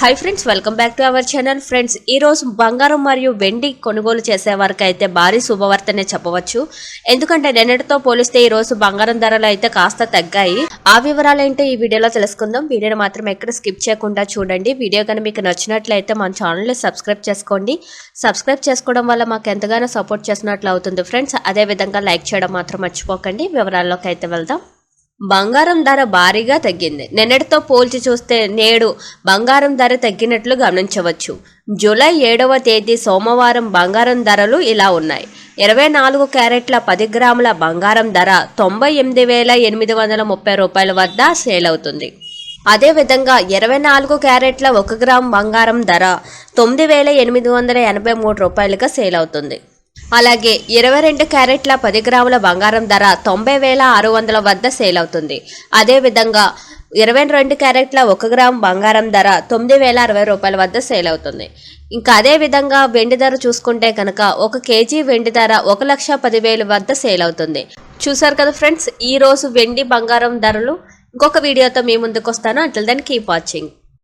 Hi friends welcome back to our channel friends ఈ రోజు బంగారం మరియు వెండి కొనుగోలు చేసే వారికి అయితే భారీ శుభవార్తనే చెప్పవచ్చు. ఎందుకంటే నిన్నటితో పోలిస్తే ఈ రోజు బంగారం ధరలు అయితే కాస్త తగ్గాయి. ఆ వివరాలు ఏంటో ఈ వీడియోలో తెలుసుకుందాం. వీడియోని మాత్రం ఎక్కడ స్కిప్ చేయకుండా చూడండి. వీడియో కానీ మీకు నచ్చినట్లయితే మన ఛానల్ని సబ్స్క్రైబ్ చేసుకోండి. సబ్స్క్రైబ్ చేసుకోవడం వల్ల మాకు ఎంతగానో సపోర్ట్ చేసినట్లు అవుతుంది. ఫ్రెండ్స్ అదే విధంగా లైక్ చేయడం మాత్రం మర్చిపోకండి. వివరాల్లోకి అయితే వెళ్దాం. బంగారం ధర భారీగా తగ్గింది. నిన్నటితో పోల్చి చూస్తే నేడు బంగారం ధర తగ్గినట్లు గమనించవచ్చు. జూలై ఏడవ తేదీ సోమవారం బంగారం ధరలు ఇలా ఉన్నాయి. ఇరవై నాలుగు క్యారెట్ల పది గ్రాముల బంగారం ధర తొంభై ఎనిమిది వేల ఎనిమిది వందల ముప్పై రూపాయల వద్ద సేల్ అవుతుంది. అదేవిధంగా ఇరవై నాలుగు క్యారెట్ల ఒక గ్రామ్ బంగారం ధర తొమ్మిది వేల ఎనిమిది వందల ఎనభై మూడు రూపాయలుగా సేల్ అవుతుంది. అలాగే ఇరవై రెండు క్యారెట్ల పది గ్రాముల బంగారం ధర తొంభై వేల ఆరు వందల వద్ద సేల్ అవుతుంది. అదేవిధంగా ఇరవై రెండు క్యారెట్ల ఒక గ్రామ్ బంగారం ధర తొమ్మిది వేల అరవై రూపాయల వద్ద సేల్ అవుతుంది. ఇంకా అదే విధంగా వెండి ధర చూసుకుంటే కనుక ఒక కేజీ వెండి ధర ఒక లక్ష పదివేలు వద్ద సేల్ అవుతుంది. చూసారు కదా ఫ్రెండ్స్ ఈ రోజు వెండి బంగారం ధరలు. ఇంకొక వీడియోతో మీ ముందుకు వస్తాను. అట్ల దాన్ని కీప్ వాచింగ్